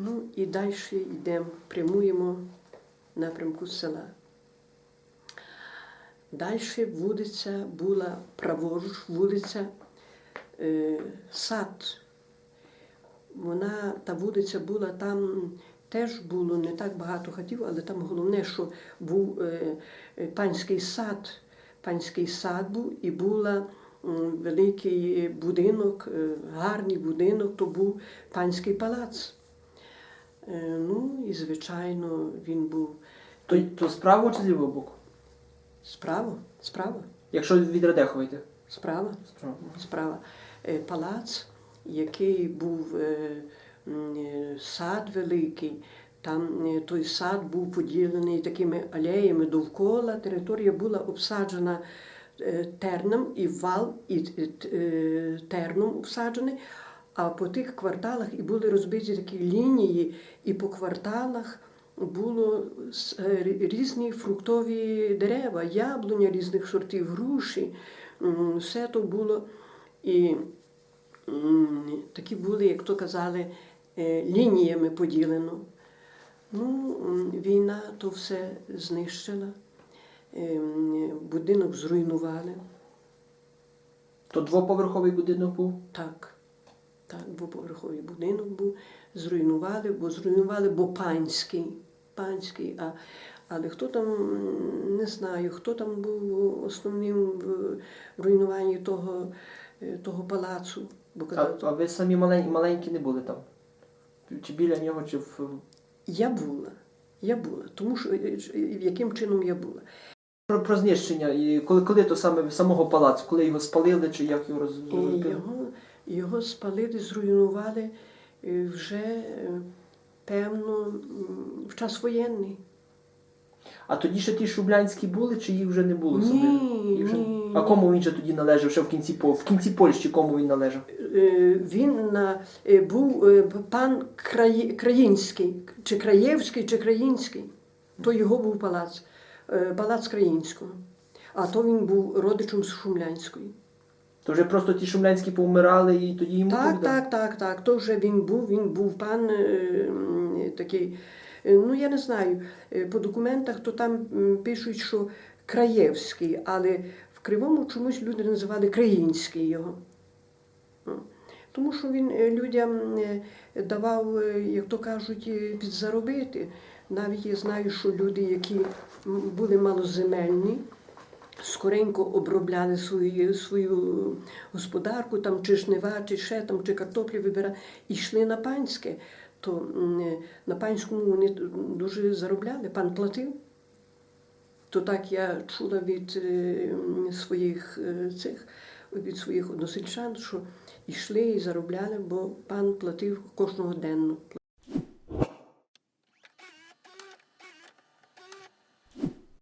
Ну і далі йдемо, прямуємо напрямку села. Далі вулиця була праворуч, вулиця е, Сад. Вона, та вулиця була там, теж було не так багато хатів, але там головне, що був е, е, панський сад. Панський сад був і була великий будинок, е, гарний будинок, то був панський палац. Е, Ну і, звичайно, він був То, то з правого чи з лівого боку? справа, справа, Якщо від Радехова йти? справа. Справа. справа. Е, Палац, який був е, сад великий, там той сад був поділений такими алеями довкола. Територія була обсаджена терном і вал і терном обсаджений. А по тих кварталах і були розбиті такі лінії, і по кварталах було е, рі- різні фруктові дерева, яблуня різних сортів, груші. Все то було. І такі були, як то казали, е, лініями поділено. Ну, війна то все знищила, Ем, будинок зруйнували. То двоповерховий будинок був. Так, двоповерховий будинок був, зруйнували, бо зруйнували, бо панський. панський. А, але хто там, не знаю, хто там був основним в руйнуванні того, е, того палацу. Бо А, а ви самі маленькі, маленькі не були там? Чи біля нього, чи в. Я була, я була, тому що е, е, яким чином я була. Про, про знищення, коли, коли то саме самого палацу, коли його спалили, чи як його роз... Розбили? його, його спалили, зруйнували е, вже, е, певно, в час воєнний. А тоді ще ті шублянські були, чи їх вже не було? Ні, особливо? Вже- ні, А кому він же тоді належав? Ще в кінці в кінці Польщі кому він належав? Е, Він на, був пан Краї, Країнський, чи Краєвський, чи Країнський. То його був палац, палац Країнського. А то він був родичем з Шумлянської. То вже просто ті шумлянські повмирали і тоді йому Так, дав? так, так, так. То вже він був, він був пан е, такий. е, Ну, я не знаю, е, по документах то там пишуть, що Краєвський, але в Кривому чомусь люди називали Країнський його. Тому що він е, людям давав, як то кажуть, підзаробити. Навіть я знаю, що люди, які були малоземельні, скоренько обробляли свою, свою господарку, там, чи жнива, чи ще там, чи картоплі вибирали, і йшли на панське. То на панському вони дуже заробляли, пан платив. То так я чула від е, своїх е, цих, від своїх односельчан, що йшли і заробляли, бо пан платив кожного денно.